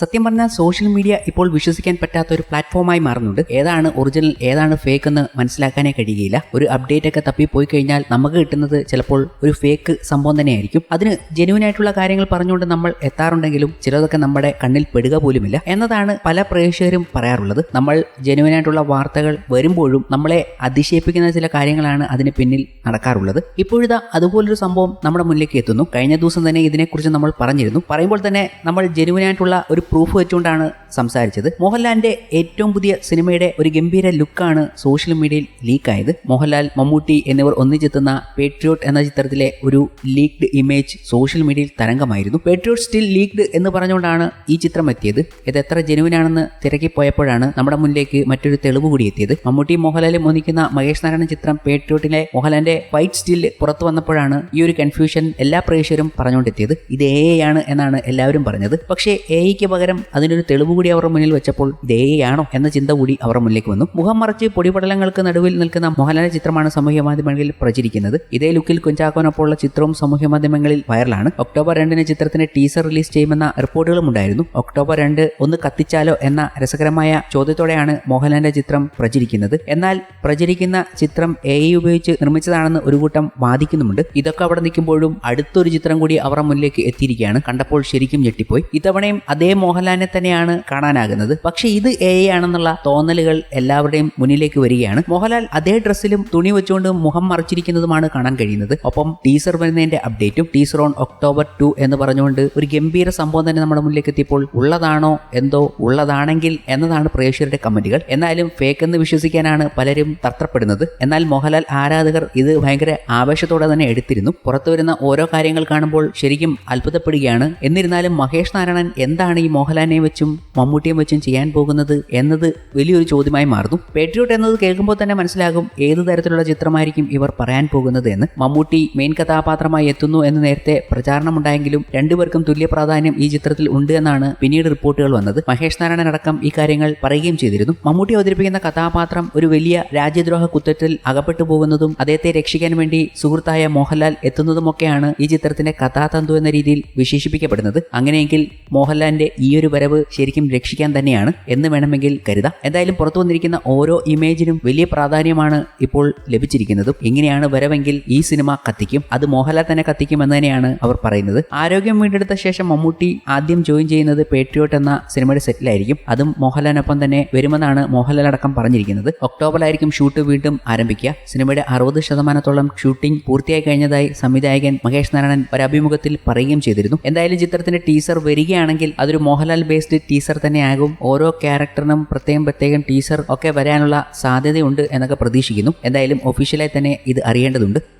സത്യം പറഞ്ഞാൽ social media ഇപ്പോൾ വിശ്വസിക്കാൻ പറ്റാത്ത ഒരു പ്ലാറ്റ്ഫോമായി മാറുന്നുണ്ട്. ഏതാണ് ഒറിജിനൽ ഏതാണ് ഫേക്ക് എന്ന് മനസ്സിലാക്കാനേ കഴിയുകയില്ല. ഒരു അപ്ഡേറ്റ് ഒക്കെ തപ്പി പോയി കഴിഞ്ഞാൽ നമുക്ക് കിട്ടുന്നത് ചിലപ്പോൾ ഒരു ഫേക്ക് സംഭവം തന്നെയായിരിക്കും. അതിന് ജെന്യൂൻ ആയിട്ടുള്ള കാര്യങ്ങൾ പറഞ്ഞുകൊണ്ട് നമ്മൾ എത്താറുണ്ടെങ്കിലും ചിലതൊക്കെ നമ്മുടെ കണ്ണിൽ പെടുക പോലുമില്ല എന്നതാണ് പല പ്രേക്ഷകരും പറയാറുള്ളത്. നമ്മൾ ജെന്യൂൻ ആയിട്ടുള്ള വാർത്തകൾ വരുമ്പോഴും നമ്മളെ അതിശയിപ്പിക്കുന്ന ചില കാര്യങ്ങളാണ് അതിന് പിന്നിൽ നടക്കാറുള്ളത്. ഇപ്പോഴിതാ അതുപോലൊരു സംഭവം നമ്മുടെ മുന്നിലേക്ക് എത്തുന്നു. കഴിഞ്ഞ ദിവസം തന്നെ ഇതിനെക്കുറിച്ച് നമ്മൾ പറഞ്ഞിരുന്നു. പറയുമ്പോൾ തന്നെ നമ്മൾ ജെന്യൂൻ ആയിട്ടുള്ള ഒരു പ്രൂഫ് വെച്ചുകൊണ്ടാണ് സംസാരിച്ചത്. മോഹൻലാലിന്റെ ഏറ്റവും പുതിയ സിനിമയുടെ ഒരു ഗംഭീര ലുക്കാണ് സോഷ്യൽ മീഡിയയിൽ ലീക്കായത് മോഹൻലാൽ മമ്മൂട്ടി എന്നിവർ ഒന്നിച്ചെത്തുന്ന പേട്രിയോട്ട് എന്ന ചിത്രത്തിലെ ഒരു ലീക്ഡ് ഇമേജ് സോഷ്യൽ മീഡിയയിൽ തരംഗമായിരുന്നു. പേട്രിയോട്ട് സ്റ്റിൽ ലീക്ഡ് എന്ന് പറഞ്ഞുകൊണ്ടാണ് ഈ ചിത്രം എത്തിയത്. ഇത് എത്ര ജനുവിനാണെന്ന് തിരക്കി പോയപ്പോഴാണ് നമ്മുടെ മുന്നിലേക്ക് മറ്റൊരു തെളിവ് കൂടി എത്തിയത്. മമ്മൂട്ടി മോഹൻലാലും ഒന്നിക്കുന്ന മഹേഷ് നാരായണൻ ചിത്രം പേട്രിയോട്ടിലെ മോഹൻലാലിന്റെ വൈറ്റ് സ്റ്റിൽ പുറത്തു വന്നപ്പോഴാണ് ഈ ഒരു കൺഫ്യൂഷൻ എല്ലാ പ്രേക്ഷകരും പറഞ്ഞുകൊണ്ടെത്തിയത്. ഇത് എ ആണ് എന്നാണ് എല്ലാവരും പറഞ്ഞത്. പക്ഷേ എയ്ക്ക് പകരം അതിനൊരു തെളിവ് കൂടി അവരുടെ മുന്നിൽ വെച്ചപ്പോൾ ദയയാണോ എന്ന ചിന്ത കൂടി അവരുടെ മുന്നിലേക്ക് വന്നു. മുഖം മറച്ച് പൊടിപടലങ്ങൾക്ക് നടുവിൽ നിൽക്കുന്ന മോഹൻലാലിന്റെ ചിത്രമാണ് സാമൂഹ്യ മാധ്യമങ്ങളിൽ പ്രചരിക്കുന്നത്. ഇതേ ലുക്കിൽ കുഞ്ചാക്കോനൊപ്പമുള്ള ചിത്രവും സാമൂഹ്യ മാധ്യമങ്ങളിൽ വൈറലാണ്. ഒക്ടോബർ രണ്ടിന് ചിത്രത്തിന്റെ ടീസർ റിലീസ് ചെയ്യുമെന്ന റിപ്പോർട്ടുകളും ഉണ്ടായിരുന്നു. ഒക്ടോബർ രണ്ട് ഒന്ന് കത്തിച്ചാലോ എന്ന രസകരമായ ചോദ്യത്തോടെയാണ് മോഹൻലാലിന്റെ ചിത്രം പ്രചരിക്കുന്നത്. എന്നാൽ പ്രചരിക്കുന്ന ചിത്രം എ ഉപയോഗിച്ച് നിർമ്മിച്ചതാണെന്ന് ഒരു കൂട്ടം വാദിക്കുന്നുമുണ്ട്. ഇതൊക്കെ അവിടെ നിൽക്കുമ്പോഴും അടുത്തൊരു ചിത്രം കൂടി അവരുടെ മുന്നിലേക്ക് എത്തിയിരിക്കുകയാണ്. കണ്ടപ്പോൾ ശരിക്കും ഞെട്ടിപ്പോയി. ഇത്തവണയും അതേ മോഹൻലാലിനെ തന്നെയാണ് കാണാനാകുന്നത്. പക്ഷേ ഇത് എ ആണെന്നുള്ള തോന്നലുകൾ എല്ലാവരുടെയും മുന്നിലേക്ക് വരികയാണ്. മോഹൻലാൽ അതേ ഡ്രസ്സിലും തുണി വെച്ചുകൊണ്ട് മുഖം മറച്ചിരിക്കുന്നതുമാണ് കാണാൻ കഴിയുന്നത്. ഒപ്പം ടീസർ വരുന്നതിന്റെ അപ്ഡേറ്റും ടീസർ ഓൺ ഒക്ടോബർ ടു എന്ന് പറഞ്ഞുകൊണ്ട് ഒരു ഗംഭീര സംഭവം തന്നെ നമ്മുടെ മുന്നിലേക്ക് എത്തിയപ്പോൾ ഉള്ളതാണോ എന്തോ ഉള്ളതാണെങ്കിൽ എന്നതാണ് പ്രേക്ഷകരുടെ കമന്റുകൾ. എന്നാലും ഫേക്ക് എന്ന് വിശ്വസിക്കാനാണ് പലരും തത്രപ്പെടുന്നത്. എന്നാൽ മോഹൻലാൽ ആരാധകർ ഇത് ഭയങ്കര ആവേശത്തോടെ തന്നെ എടുത്തിരുന്നു. പുറത്തു വരുന്ന ഓരോ കാര്യങ്ങൾ കാണുമ്പോൾ ശരിക്കും അത്ഭുതപ്പെടുകയാണ്. എന്നിരുന്നാലും മഹേഷ് നാരായണൻ എന്താണ് ഈ മോഹൻലാലിനെ വെച്ചും മമ്മൂട്ടിയും വെച്ചും ചെയ്യാൻ പോകുന്നത് എന്നത് വലിയൊരു ചോദ്യമായി മാറുന്നു. പേട്രിയോട്ട് എന്നത് കേൾക്കുമ്പോൾ തന്നെ മനസ്സിലാകും ഏത് തരത്തിലുള്ള ചിത്രമായിരിക്കും ഇവർ പറയാൻ പോകുന്നത് എന്ന്. മമ്മൂട്ടി മെയിൻ കഥാപാത്രമായി എത്തുന്നു എന്ന് നേരത്തെ പ്രചാരണമുണ്ടായെങ്കിലും രണ്ടുപേർക്കും തുല്യ പ്രാധാന്യം ഈ ചിത്രത്തിൽ ഉണ്ട് എന്നാണ് പിന്നീട് റിപ്പോർട്ടുകൾ വന്നത്. മഹേഷ് നാരായണൻ അടക്കം ഈ കാര്യങ്ങൾ പറയുകയും ചെയ്തിരുന്നു. മമ്മൂട്ടി അവതരിപ്പിക്കുന്ന കഥാപാത്രം ഒരു വലിയ രാജ്യദ്രോഹ കുറ്റത്തിൽ അകപ്പെട്ടു പോകുന്നതും അദ്ദേഹത്തെ രക്ഷിക്കാൻ വേണ്ടി സുഹൃത്തായ മോഹൻലാൽ എത്തുന്നതുമൊക്കെയാണ് ഈ ചിത്രത്തിന്റെ കഥാതന്തു എന്ന രീതിയിൽ വിശേഷിപ്പിക്കപ്പെടുന്നത്. അങ്ങനെയെങ്കിൽ മോഹൻലാലിന്റെ ഒരു വരവ് ശരിക്കും രക്ഷിക്കാൻ തന്നെയാണ് എന്ന് വേണമെങ്കിൽ കരുതാം. എന്തായാലും പുറത്തു വന്നിരിക്കുന്ന ഓരോ ഇമേജിനും വലിയ പ്രാധാന്യമാണ് ഇപ്പോൾ ലഭിച്ചിരിക്കുന്നതും. എങ്ങനെയാണ് വരവെങ്കിൽ ഈ സിനിമ കത്തിക്കും അത് മോഹൻലാൽ തന്നെ കത്തിക്കും എന്ന് തന്നെയാണ് അവർ പറയുന്നത്. ആരോഗ്യം വീണ്ടെടുത്ത ശേഷം മമ്മൂട്ടി ആദ്യം ജോയിൻ ചെയ്യുന്നത് പേട്രിയോട്ട് എന്ന സിനിമയുടെ സെറ്റിലായിരിക്കും. അതും മോഹൻലാലിനൊപ്പം തന്നെ വരുമെന്നാണ് മോഹൻലാൽ അടക്കം പറഞ്ഞിരിക്കുന്നത്. ഒക്ടോബറിലായിരിക്കും ഷൂട്ട് വീണ്ടും ആരംഭിക്കുക. സിനിമയുടെ അറുപത് ശതമാനത്തോളം ഷൂട്ടിംഗ് പൂർത്തിയായി കഴിഞ്ഞതായി സംവിധായകൻ മഹേഷ് നാരായണൻ ഒരു അഭിമുഖത്തിൽ പറയുകയും ചെയ്തിരുന്നു. എന്തായാലും ചിത്രത്തിന്റെ ടീസർ വരികയാണെങ്കിൽ അതൊരു മോഹൻലാൽ ബേസ്ഡ് ടീസർ തന്നെയാകും. ഓരോ ക്യാരക്ടറിനും പ്രത്യേകം പ്രത്യേകം ടീസർ ഒക്കെ വരാനുള്ള സാധ്യതയുണ്ട് എന്നൊക്കെ പ്രതീക്ഷിക്കുന്നു. എന്തായാലും ഒഫീഷ്യലായി തന്നെ ഇത് അറിയേണ്ടതുണ്ട്.